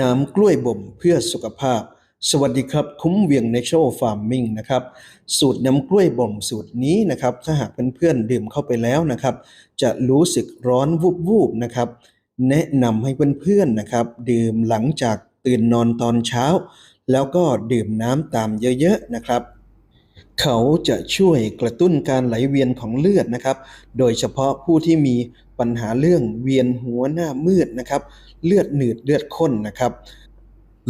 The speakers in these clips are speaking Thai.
น้ำกล้วยบ่มเพื่อสุขภาพ สวัสดีครับ คุ้มเวียง Natural Farming นะครับ สูตรน้ำกล้วยบ่มสูตรนี้นะครับ ถ้าหากเพื่อนๆดื่มเข้าไปแล้วนะครับ จะรู้สึกร้อนวูบๆนะครับ แนะนำให้เพื่อนๆนะครับ ดื่มหลังจากตื่นนอนตอนเช้า แล้วก็ดื่มน้ำตามเยอะๆนะครับเขาจะช่วยกระตุ้นการไหลเวียนของเลือดนะครับ โดยเฉพาะผู้ที่มี ปัญหาเรื่องเวียนหัวหน้ามืดนะครับ เลือดหนืดเลือดข้นนะครับ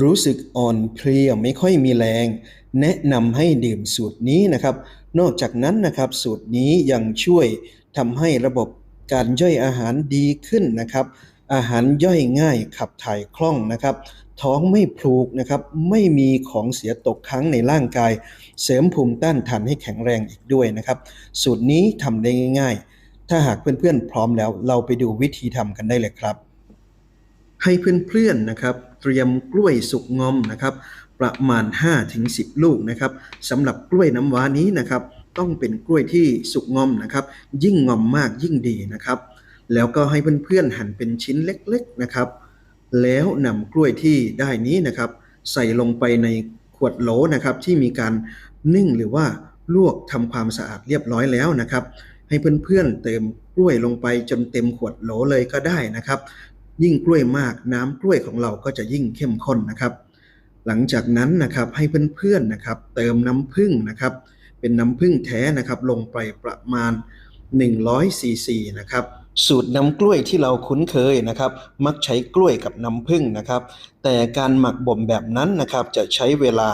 รู้สึกอ่อนเพลียไม่ค่อยมีแรง แนะนำให้ดื่มสูตรนี้นะครับ นอกจากนั้นนะครับสูตรนี้ยังช่วยทำให้ระบบการย่อยอาหารดีขึ้นนะครับ อาหารย่อยง่ายขับถ่ายคล่องนะครับ ท้องไม่พลูกนะครับ ไม่มีของเสียตกค้างในร่างกาย เสริมภูมิต้านทานให้แข็งแรงอีกด้วยนะครับ สูตรนี้ทำได้ง่ายๆ ถ้าหากเพื่อนๆพร้อมแล้ว เราไปดูวิธีทำกันได้เลยครับ ให้เพื่อนๆนะครับเตรียมกล้วยสุกงอมนะครับประมาณ 5-10 ลูกนะครับสำหรับกล้วยน้ำว้านี้นะครับ ต้องเป็นกล้วยที่สุกงอมนะครับ ยิ่งงอมมากยิ่งดีนะครับ แล้วก็ให้เพื่อนๆหั่นเป็นชิ้นเล็กๆนะครับ แล้วนำกล้วยที่ได้นี้นะครับ ใส่ลงไปในขวดโหลนะครับที่มีการนึ่งหรือว่าลวกทำความสะอาดเรียบร้อยแล้วนะครับ ให้เพื่อนๆเติมกล้วยลงไปจนเต็มขวดโหลเลยก็ได้นะครับ ยิ่งกล้วยมากน้ำกล้วยของเราก็จะยิ่งเข้มข้นนะครับ หลังจากนั้นนะครับให้เพื่อนๆนะครับ เติมน้ำผึ้งนะครับ เป็นน้ำผึ้งแท้นะครับ ลงไปประมาณ100ซีซีนะครับสูตรน้ำกล้วยที่เราคุ้นเคยนะครับ มักใช้กล้วยกับน้ำผึ้งนะครับ แต่การหมักบ่มแบบนั้นนะครับจะใช้เวลา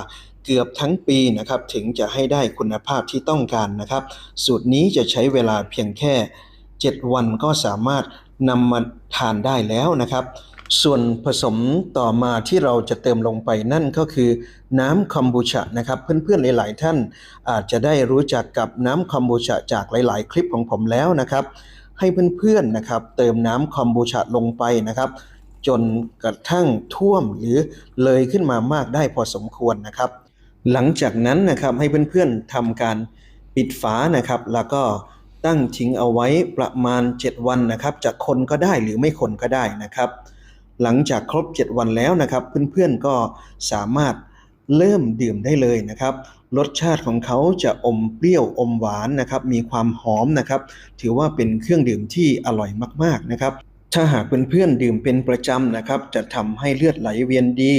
เกือบทั้งปีนะครับถึงจะให้ได้คุณภาพที่ต้องการนะครับ สูตรนี้จะใช้เวลาเพียงแค่ 7 วันก็สามารถนำมาทานได้แล้วนะครับ ส่วนผสมต่อมาที่เราจะเติมลงไปนั่นก็คือน้ำคอมบูชานะครับ เพื่อนๆหลายๆท่านอาจจะได้รู้จักกับน้ำคอมบูชาจากหลายๆ คลิปของผมแล้วนะครับ ให้เพื่อนๆนะครับเติมน้ำคอมบูชาลงไปนะครับจนกระทั่งท่วมหรือเลยขึ้นมามากได้พอสมควรนะครับ หลังจากนั้นนะครับให้เพื่อนๆทำการปิดฝานะครับ แล้วก็ตั้งทิ้งเอาไว้ประมาณ 7 วันนะครับ จะคนก็ได้หรือไม่คนก็ได้นะครับ หลังจากครบ 7 วันแล้วนะครับ เพื่อนๆก็สามารถเริ่มดื่มได้เลยนะครับ รสชาติของเขาจะอมเปรี้ยวอมหวานนะครับ มีความหอมนะครับ ถือว่าเป็นเครื่องดื่มที่อร่อยมากๆนะครับ ถ้าหากเพื่อนๆดื่มเป็นประจำนะครับ จะทำให้เลือดไหลเวียนดี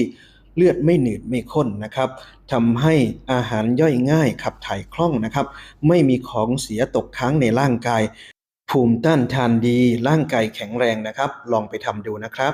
เลือดไม่หนืดไม่ข้นนะครับทำให้อาหารย่อยง่ายขับถ่ายคล่องนะครับ ไม่มีของเสียตกค้างในร่างกาย ภูมิต้านทานดีร่างกายแข็งแรงนะครับ ลองไปทำดูนะครับ